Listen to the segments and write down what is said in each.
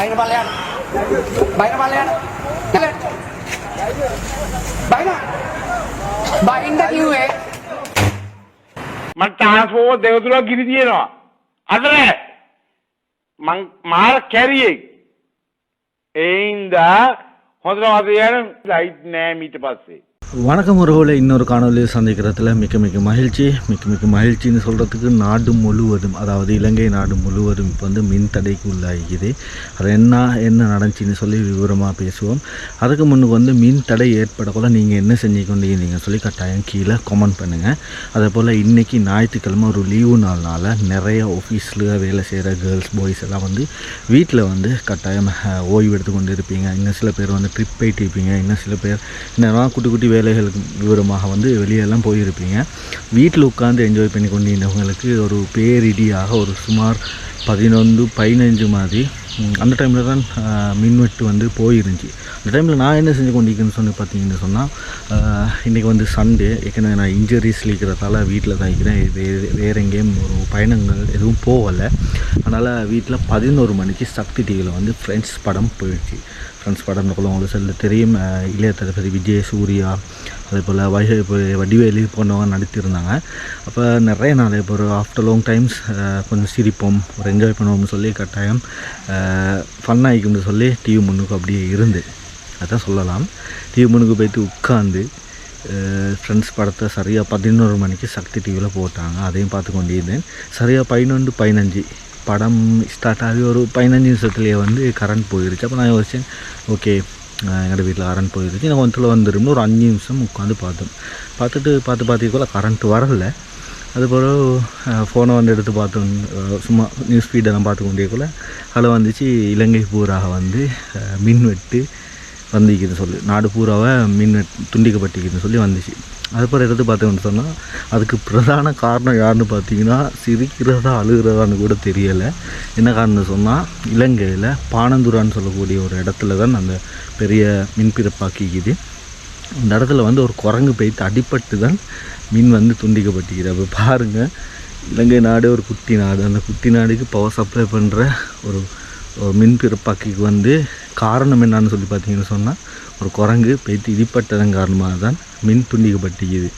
බයින පල්ලයන් බයින පල්ලයන් බයින බයින්ද කිව්වේ මට ට්‍රාන්ස්ෆෝමර් දෙක තුනක් ගිනි තියෙනවා. අතර මං මාර කැරියෙක්. ඒ හින්දා හොඳට මතක ලයිට් නෑ ඊට පස්සේ. வணக்கம் உறவுகளை. இன்னொரு காணொலியில் சந்திக்கிறதுல மிக்க மிக்க மகிழ்ச்சி. மிக்க மிக்க மகிழ்ச்சின்னு சொல்கிறதுக்கு நாடு முழுவதும் அதாவது இலங்கை நாடு முழுவதும் இப்போ வந்து மின் தடைக்கு உள்ளாகிக்குது. அது என்ன என்ன நடந்துச்சின்னு சொல்லி விவரமாக பேசுவோம். அதுக்கு முன்னுக்கு வந்து மின் தடை ஏற்படக்குள்ள நீங்கள் என்ன செஞ்சு கொண்டீங்கன்னு சொல்லி கட்டாயம் கீழே கமெண்ட் பண்ணுங்கள் அதே போல் இன்றைக்கி ஞாயிற்றுக்கிழமை ஒரு லீவு நாள்னால நிறைய ஆஃபீஸில் வேலை செய்கிற கேர்ள்ஸ் பாய்ஸ் எல்லாம் வந்து வீட்டில் வந்து கட்டாயம் ஓய்வு எடுத்து கொண்டு இருப்பீங்க. இன்னும் சில பேர் வந்து ட்ரிப் போயிட்டு இருப்பீங்க. இன்னும் சில பேர் இன்னும் குட்டி குட்டி வேலைகளுக்கு விவரமாக வந்து வெளியெல்லாம் போயிருப்பீங்க. வீட்டில் உட்காந்து என்ஜாய் பண்ணி கொண்டிருந்தவங்களுக்கு ஒரு பேரிடியாக ஒரு சுமார் பதினொன்று பதினஞ்சு மாதிரி. அந்த டைமில் தான் மின்வெட்டு வந்து போயிருந்துச்சு. அந்த டைமில் நான் என்ன செஞ்சு கொண்டிருக்கேன்னு சொல்லி பார்த்தீங்கன்னு சொன்னால் இன்றைக்கி வந்து சண்டே ஏற்கனவே நான் இன்ஜுரிஸ் இருக்கிறதால வீட்டில் தான் இருக்கிறேன். வேறு வேறு எங்கேயும் ஒரு பயணங்கள் எதுவும் போகலை. அதனால் வீட்டில் பதினோரு மணிக்கு சக்தி டிவியில் வந்து ஃப்ரெண்ட்ஸ் படம் போயிடுச்சு. ஃப்ரெண்ட்ஸ் படம் கூட உங்களுக்கு சொல்ல தெரியும் இளைய தளபதி விஜய் சூர்யா அதே போல் வைகை வடிவேலி போன்றவங்க நடித்திருந்தாங்க. அப்போ நிறைய நாள் இப்போ ஒரு ஆஃப்டர் லாங் டைம்ஸ் கொஞ்சம் சிரிப்போம் ஒரு என்ஜாய் பண்ணுவோம்னு சொல்லி கட்டாயம் ஃபன் ஆகிக்கும்னு சொல்லி டிவி முன்னுக்கு அப்படியே இருந்து. அதான் சொல்லலாம். டிவி முன்னுக்கு போயிட்டு உட்காந்து ஃப்ரெண்ட்ஸ் படத்தை சரியாக பதினோரு மணிக்கு சக்தி டிவியில் போட்டாங்க. அதையும் பார்த்து கொண்டிருந்தேன். சரியாக பதினொன்று பதினஞ்சு. படம் ஸ்டார்ட் ஆகி ஒரு பதினஞ்சு நிமிஷத்துலேயே வந்து கரண்ட் போயிடுச்சு அப்போ நான் யோசித்தேன் ஓகே எங்கள் வீட்டில் கரண்ட் போயிருச்சு எனக்கு கொஞ்சத்தில் வந்துடும் ஒரு அஞ்சு நிமிஷம் உட்காந்து பார்த்தோம். பார்த்துட்டு பார்த்து பார்த்துக்கோல கரண்ட் வரல. அதுபோல் ஃபோனை வந்து எடுத்து பார்த்தோம். சும்மா நியூஸ் ஃபீடெல்லாம் பார்த்து கொண்டேக்குள்ள அதில் வந்துச்சு இலங்கை பூராக வந்து மின்வெட்டு வந்திக்குதுன்னு சொல்லி. நாடு பூராவை மின் துண்டிக்கப்பட்டிக்குதுன்னு சொல்லி வந்துச்சு. அதுபோல் எடுத்து பார்த்தோம்னு சொன்னால் அதுக்கு பிரதான காரணம் யாருன்னு பார்த்தீங்கன்னா சிரிக்கிறதா அழுகிறதான்னு கூட தெரியலை. என்ன காரணம்னு சொன்னால் இலங்கையில் பானந்துரான்னு சொல்லக்கூடிய ஒரு இடத்துல தான் அந்த பெரிய மின்பிறப்பாக்கிக்குது அந்த இடத்துல வந்து ஒரு குரங்கு பெய்த்து அடிப்பட்டு தான் மின் வந்து துண்டிக்கப்பட்டுக்கிறது அப்போ பாருங்கள் இலங்கை நாடு ஒரு குட்டி நாடு. அந்த குட்டி நாடுக்கு பவர் சப்ளை பண்ணுற ஒரு மின் பிறப்பாக்கிக்கு வந்து காரணம் என்னன்னு சொல்லி பார்த்தீங்கன்னு சொன்னால் ஒரு குரங்கு பெய்த்து இடிப்பட்டதன் காரணமாக தான் மின் துண்டிக்கப்பட்டிக்குது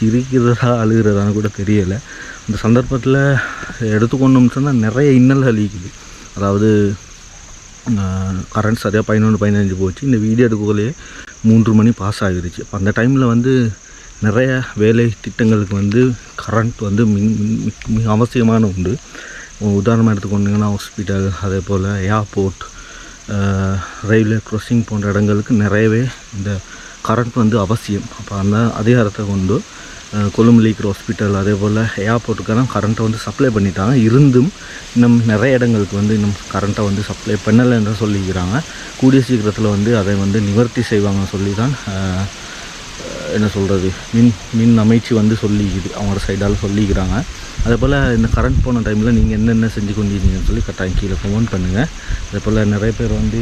சிரிக்கிறதா அழுகிறதான்னு கூட தெரியலை. அந்த சந்தர்ப்பத்தில் எடுத்துக்கொண்டோம்னு சொன்னால் நிறைய இன்னல்கள் அழிக்குது அதாவது கரண்ட் சரியாக பதினொன்று பதினஞ்சு போச்சு. இந்த வீடியோ எடுக்கக்குள்ளேயே மூன்று மணி பாஸ் ஆகிருச்சு. அந்த டைமில் வந்து நிறைய வேலை திட்டங்களுக்கு வந்து கரண்ட் வந்து மின் மிக- அவசியமான உண்டு. உதாரணமாக எடுத்துக்கொண்டிங்கன்னா ஹாஸ்பிட்டல் அதே போல் ஏர்போர்ட் ரயில்வே crossing போன்ற இடங்களுக்கு நிறையவே இந்த கரண்ட் வந்து அவசியம். அப்போ அந்த அதிகாரத்தை கொண்டு கொழும்பு லீக்கர் ஹாஸ்பிட்டல் அதே போல் ஏர்போர்ட்டுக்கெல்லாம் கரண்ட்டை வந்து சப்ளை பண்ணிட்டாங்க. இருந்தும் இன்னும் நிறைய இடங்களுக்கு வந்து இன்னும் கரண்ட்டை வந்து சப்ளை பண்ணலை என்று சொல்லிக்கிறாங்க கூடிய சீக்கிரத்தில் வந்து அதை வந்து நிவர்த்தி செய்வாங்கன்னு சொல்லி தான் என்ன சொல்கிறது மின் மின் அமைச்சு வந்து சொல்லிக்குது. அவங்களோட சைடால் சொல்லிக்கிறாங்க. அதே போல் இந்த கரண்ட் போன டைமில் நீங்கள் என்னென்ன செஞ்சு கொண்டிருந்தீங்கன்னு சொல்லி கட்டாயம் கீழே கமெண்ட் பண்ணுங்கள் அதே போல் நிறைய பேர் வந்து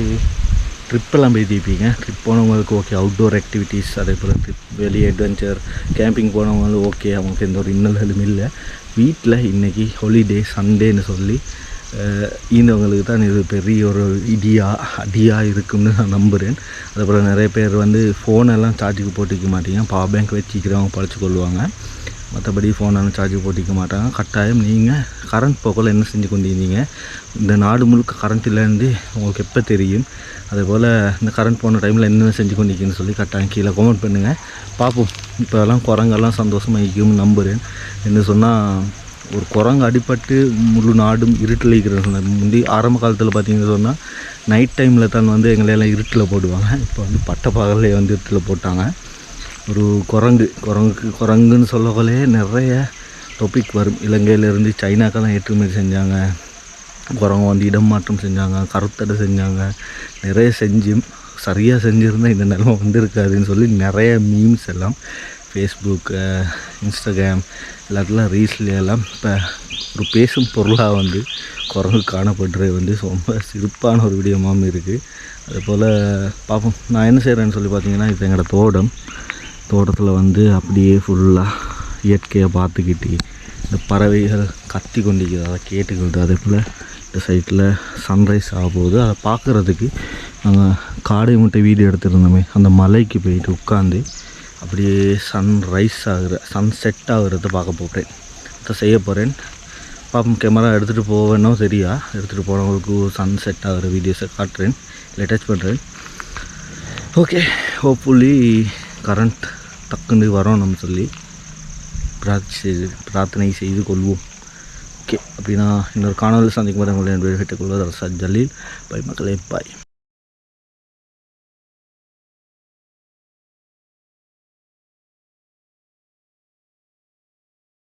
ட்ரிப்பெல்லாம் போயிட்டிருப்பீங்க ட்ரிப் போனவங்களுக்கு ஓகே அவுட்டோர் ஆக்டிவிட்டீஸ் அதே போல் ட்ரிப் வெளியே அட்வென்ச்சர் கேம்பிங் போனவங்களும் ஓகே அவங்களுக்கு எந்த ஒரு இன்னலும் இல்லை. வீட்டில் இன்றைக்கி ஹாலிடே சண்டேன்னு சொல்லி ஈந்தவங்களுக்கு தான் இது பெரிய ஒரு இடியா அடியாக இருக்கும்னு நான் நம்புகிறேன் அதே போல் நிறைய பேர் வந்து ஃபோனெல்லாம் சார்ஜுக்கு போட்டுக்க மாட்டீங்க. பவர் பேங்க் வச்சுக்கிறவங்க பழச்சி கொள்வாங்க மற்றபடி ஃபோனான சார்ஜ் போட்டிக்க மாட்டாங்க. கட்டாயம் நீங்கள் கரண்ட் போக்கில் என்ன செஞ்சு கொண்டிருந்தீங்க? இந்த நாடு முழுக்க கரண்ட் இல்லைன்னு உங்களுக்கு எப்போ தெரியும்? அதே போல் இந்த கரண்ட் போன டைமில் என்னென்ன செஞ்சு கொண்டிருக்கீங்கன்னு சொல்லி கட்டாயம் கீழே கமெண்ட் பண்ணுங்கள் பார்ப்போம். இப்போல்லாம் குரங்கெல்லாம் சந்தோஷமாக இருக்கும்னு நம்புகிறேன் என்ன சொன்னால் ஒரு குரங்கு அடிபட்டு முழு நாடும் இருட்டில் இருக்கிற முந்தி ஆரம்ப காலத்தில் பார்த்தீங்கன்னு சொன்னால் நைட் டைமில் தான் வந்து எங்களையெல்லாம் இருட்டில் போடுவாங்க. இப்போ வந்து பட்டை பகல்லே வந்து இருட்டில் போட்டாங்க. ஒரு குரங்கு குரங்குக்கு குரங்குன்னு சொல்லக்கொள்ளே நிறைய டாபிக் வரும். இலங்கையிலேருந்து சைனாக்கெல்லாம் ஏற்றுமதி செஞ்சாங்க. குரங்கு வந்து இடம் மாற்றம் செஞ்சாங்க கருத்தடை செஞ்சாங்க. நிறைய செஞ்சும் சரியாக செஞ்சுருந்தால் இந்த நிலமை வந்திருக்காதுன்னு சொல்லி நிறைய மீம்ஸ் எல்லாம் ஃபேஸ்புக் இன்ஸ்டாகிராம் எல்லாத்துலாம் ரீல்ஸ்ல எல்லாம் இப்போ ஒரு பேசும் பொருளாக வந்து குரங்கு காணப்படுறது வந்து ரொம்ப சிறப்பான ஒரு விடயமாகவும் இருக்குது அதுபோல் பார்ப்போம் நான் என்ன செய்கிறேன்னு சொல்லி பார்த்தீங்கன்னா இப்போ எங்களோட தோட்டம். தோட்டத்தில் வந்து அப்படியே ஃபுல்லாக இயற்கையை பார்த்துக்கிட்டு இந்த பறவைகள் கத்தி கொண்டிருக்கிறது அதை கேட்டுக்கிட்டு அதே போல் இந்த சைட்டில் சன்ரைஸ் ஆக போகுது அதை பார்க்குறதுக்கு நாங்கள் காடை முட்டை வீடியோ எடுத்துருந்தோமே அந்த மலைக்கு போயிட்டு உட்காந்து அப்படியே சன்ரைஸ் ஆகுற சன் செட் ஆகுறத பார்க்க போகிறேன் அதை செய்ய போகிறேன் பாப்போம் கேமரா எடுத்துகிட்டு போவேனோ சரியா எடுத்துகிட்டு போனவங்களுக்கு சன் செட் ஆகிற வீடியோஸை காட்டுறேன். இல்லை டச் பண்ணுறேன் ஓகே ஹோப்ஃபுல்லி கரண்ட் டக்குன்னு வரணும்னு சொல்லி பிரார்த்தி பிரார்த்தனை செய்து கொள்வோம். ஓகே அப்படின்னா இன்னொரு காணொலி சந்திக்கும் போது உங்களை விட்டுக்கொள்வது அரசா ஜலீல். பை மக்களே பாய்